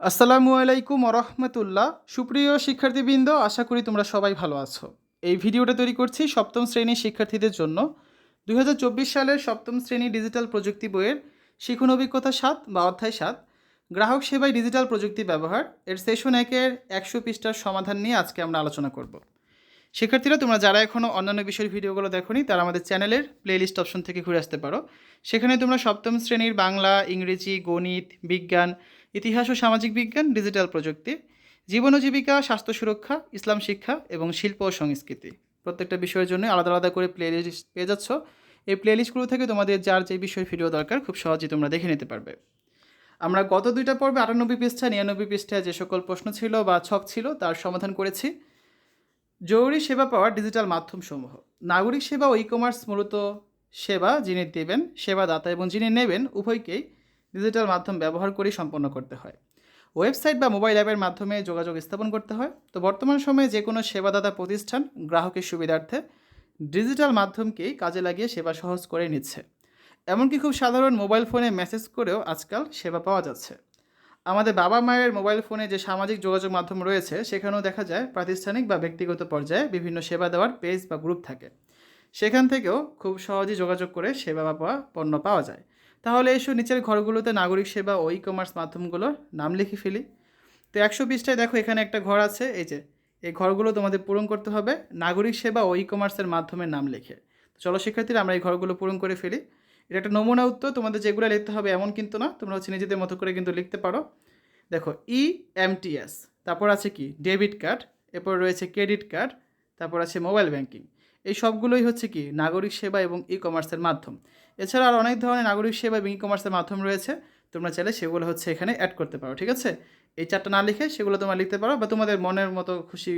আসসালামু আলাইকুম রহমতুল্লাহ সুপ্রিয় শিক্ষার্থীবৃন্দ, আশা করি তোমরা সবাই ভালো আছো। এই ভিডিওটা তৈরি করছি সপ্তম শ্রেণির শিক্ষার্থীদের জন্য। দু হাজার চব্বিশ সালের সপ্তম শ্রেণি ডিজিটাল প্রযুক্তি বইয়ের শিখন অভিজ্ঞতা সাত বা অধ্যায় সাত, গ্রাহক সেবায় ডিজিটাল প্রযুক্তি ব্যবহার। এর সেশন একের একশো পৃষ্ঠার সমাধান নিয়ে আজকে আমরা আলোচনা করব। শিক্ষার্থীরা, তোমরা যারা এখনও অন্যান্য বিষয়ের ভিডিওগুলো দেখোনি, তারা আমাদের চ্যানেলের প্লেলিস্ট অপশন থেকে ঘুরে আসতে পারো। সেখানে তোমরা সপ্তম শ্রেণির বাংলা, ইংরেজি, গণিত, বিজ্ঞান, ইতিহাস ও সামাজিক বিজ্ঞান ডিজিটাল প্রযুক্তি, জীবন ও জীবিকা, স্বাস্থ্য সুরক্ষা, ইসলাম শিক্ষা এবং শিল্প ও সংস্কৃতি। প্রত্যেকটা বিষয়ের জন্য আলাদা আলাদা করে প্লে লিস্ট পেয়ে যাচ্ছ। এই প্লে লিস্টগুলো থেকে তোমাদের যার যে বিষয়ের ভিডিও দরকার, খুব সহজেই তোমরা দেখে নিতে পারবে। আমরা গত দুইটা পর্বে আটানব্বই পৃষ্ঠা, নিরানব্বই পৃষ্ঠায় যে সকল প্রশ্ন ছিল বা ছক ছিল, তার সমাধান করেছি। জরুরি সেবা পাওয়ার ডিজিটাল মাধ্যমসমূহ। নাগরিক সেবা ও ই কমার্স মূলত সেবা যিনি দেবেন, সেবাদাতা এবং যিনি নেবেন, উভয়কেই ডিজিটাল মাধ্যম ব্যবহার করেই সম্পন্ন করতে হয়। ওয়েবসাইট বা মোবাইল অ্যাপের মাধ্যমে যোগাযোগ স্থাপন করতে হয়। তো বর্তমান সময়ে যে কোনো সেবাদাতা প্রতিষ্ঠান গ্রাহকের সুবিধার্থে ডিজিটাল মাধ্যমকেই কাজে লাগিয়ে সেবা সহজ করে নিচ্ছে। এমনকি খুব সাধারণ মোবাইল ফোনে মেসেজ করেও আজকাল সেবা পাওয়া যাচ্ছে। আমাদের বাবা মায়ের মোবাইল ফোনে যে সামাজিক যোগাযোগ মাধ্যম রয়েছে, সেখানেও দেখা যায় প্রাতিষ্ঠানিক বা ব্যক্তিগত পর্যায়ে বিভিন্ন সেবা দেওয়ার পেজ বা গ্রুপ থাকে। সেখান থেকেও খুব সহজেই যোগাযোগ করে সেবা বা পণ্য পাওয়া যায়। তাহলে এসো নিচের ঘরগুলোতে নাগরিক সেবা ও ই কমার্স মাধ্যমগুলোর নাম লিখে ফেলি। তো একশো বিশটায় দেখো, এখানে একটা ঘর আছে, এই যে, এই ঘরগুলো তোমাদের পূরণ করতে হবে। নাগরিক সেবা ও ই কমার্সের মাধ্যমে নাম লিখে। চলো শিক্ষার্থীরা, আমরা এই ঘরগুলো পূরণ করে ফেলি। এটা একটা নমুনা উত্তর, তোমাদের যেগুলো লিখতে হবে এমন কিন্তু না, তোমরা হচ্ছে নিজেদের মতো করে কিন্তু লিখতে পারো। দেখো ই এমটিএস তারপর আছে কি? ডেবিট কার্ড এরপর রয়েছে ক্রেডিট কার্ড তারপর আছে মোবাইল ব্যাংকিং এই সবগুলোই হচ্ছে কি? নাগরিক সেবা এবং ই কমার্সের মাধ্যম। এছাড়া আর অনেক ধরনের নাগরিক সেবা এবং ই কমার্সের মাধ্যম রয়েছে, তোমরা চাইলে সেগুলো হচ্ছে এখানে অ্যাড করতে পারো, ঠিক আছে? এই চারটা না লিখে সেগুলো তোমরা লিখতে পারো বা তোমাদের মনের মতো খুশি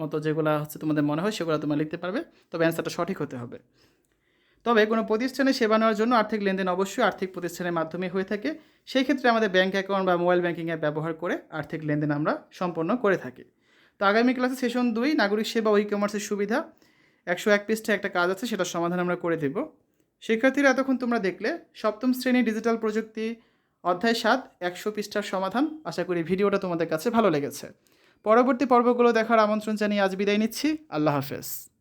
মতো যেগুলো হচ্ছে তোমাদের মনে হয় সেগুলো তোমরা লিখতে পারবে, তবে অ্যান্সারটা সঠিক হতে হবে। তবে কোনো প্রতিষ্ঠানে সেবা নেওয়ার জন্য আর্থিক লেনদেন অবশ্যই আর্থিক প্রতিষ্ঠানের মাধ্যমে হয়ে থাকে। সেই ক্ষেত্রে আমাদের ব্যাঙ্ক অ্যাকাউন্ট বা মোবাইল ব্যাঙ্কিং অ্যাপ ব্যবহার করে আর্থিক লেনদেন আমরা সম্পন্ন করে থাকি। তো আগামী ক্লাসে সেশন দুই, নাগরিক সেবা ও ই কমার্সের সুবিধা। একশো এক পৃষ্ঠে একটা কাজ আছে, সেটার সমাধান আমরা করে দেব। শিক্ষার্থীরা এতক্ষণ তোমরা দেখলে, সপ্তম শ্রেণি ডিজিটাল প্রযুক্তি অধ্যায় সাত, একশো পৃষ্ঠার সমাধান। আশা করি ভিডিওটা তোমাদের কাছে ভালো লেগেছে। পরবর্তী পর্বগুলো দেখার আমন্ত্রণ জানিয়ে আজ বিদায় নিচ্ছি। আল্লাহ হাফেজ।